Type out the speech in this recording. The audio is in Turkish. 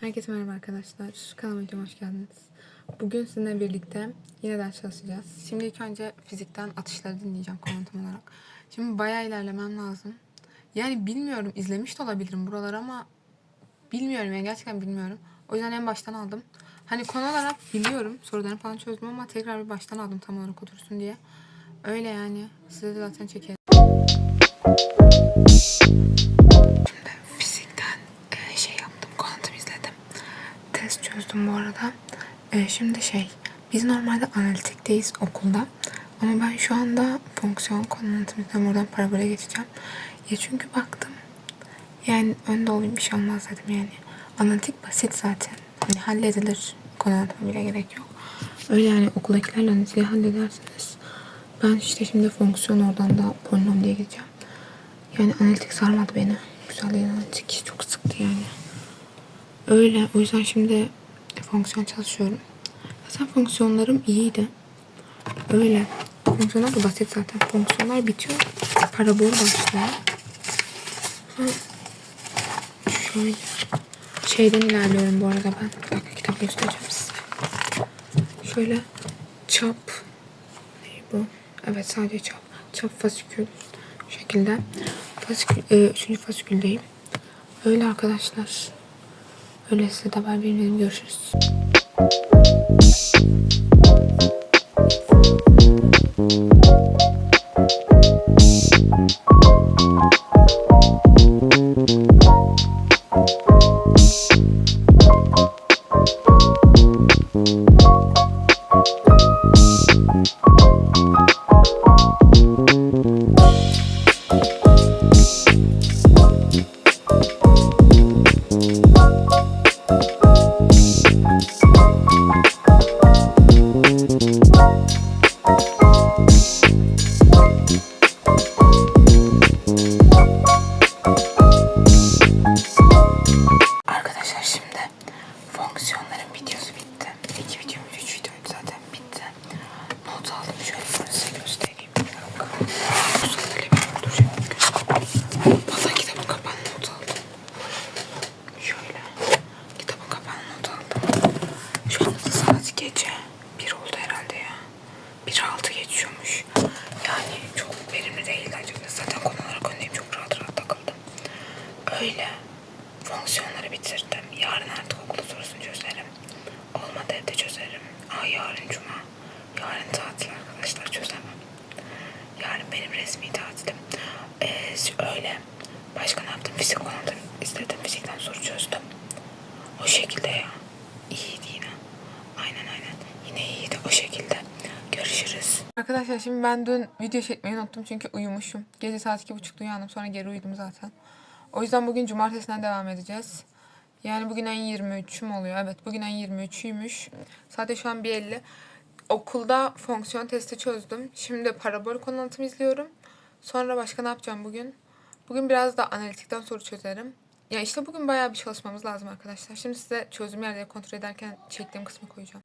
Herkese merhaba arkadaşlar. Kanalıma hoş geldiniz. Bugün sizinle birlikte yine ders çalışacağız. Şimdi ilk önce fizikten atışları dinleyeceğim konantum olarak. Şimdi bayağı ilerlemem lazım. Yani bilmiyorum izlemiş de olabilirim buraları ama bilmiyorum yani gerçekten bilmiyorum. O yüzden en baştan aldım. Hani konu olarak biliyorum sorularını falan çözdüm ama tekrar bir baştan aldım tam olarak otursun diye. Öyle yani. Size de zaten çekerim. Çözdüm bu arada. E, şimdi şey, biz normalde analitikteyiz okulda. Ama ben şu anda fonksiyon kuantum izledim. Oradan parabole geçeceğim. Ya çünkü baktım. Yani önde olayım bir şey olmaz dedim yani. Analitik basit zaten. Hani halledilir. Kuantum bile gerek yok. öyle yani okuldakilerle analitiği halledersiniz. Ben işte şimdi fonksiyon oradan da polinom diye gideceğim. Yani analitik sarmadı beni. Güzel değil analitik. Çok sıktı yani. Öyle. O yüzden şimdi fonksiyon çalışıyorum. Zaten fonksiyonlarım iyiydi. Öyle. Fonksiyonlar da basit zaten. Fonksiyonlar bitiyor. Parabol başlıyor. Şöyle. Şeyden ilerliyorum bu arada ben. Bir dakika kitap göstereceğim size. Şöyle çap. Ne bu? Evet sadece çap. Çap fasikül. Bu şekilde. Fasikül, e, üçüncü fasiküldeyim. Öyle arkadaşlar. Öyle size de haber verelim. Görüşürüz. Arkadaşlar şimdi fonksiyonların videosu bitti. İki video, üç videoydu zaten bitti. Not aldım şöyle bunu size göstereyim. Bir dakika. Bu sandalye ben duracağım. Valla kitabın kapağını not aldım. Şöyle. Kitabın kapağını not aldım. Şu anda da saat gece. Bir oldu herhalde ya. Bir altı geçiyormuş. Yani çok verimli değil açıkçası. Zaten konu olarak öndeyim. Çok rahat rahat takıldım. Öyle. Fonksiyonları bitirdim. Yarın artık okul sorusunu çözerim. Olmadı evde çözerim. Aa yarın cuma. Yarın tatil arkadaşlar çözemem. Yarın benim resmi tatilim. Ee, öyle. Başka ne yaptım? Fizik konuda istedim. Fizikten soru çözdüm. O şekilde ya. İyiydi yine. Aynen aynen. Yine iyiydi o şekilde. Görüşürüz. Arkadaşlar şimdi ben dün video çekmeyi unuttum çünkü uyumuşum. Gece saat iki buçukta uyandım sonra geri uyudum zaten. O yüzden bugün cumartesinden devam edeceğiz. Yani bugün ayın 23'ü mü oluyor? Evet bugün ayın 23'üymüş. Zaten şu an 1.50. Okulda fonksiyon testi çözdüm. Şimdi parabol konu anlatımı izliyorum. Sonra başka ne yapacağım bugün? Bugün biraz da analitikten soru çözerim. Ya işte bugün bayağı bir çalışmamız lazım arkadaşlar. Şimdi size çözüm yerleri kontrol ederken çektiğim kısmı koyacağım.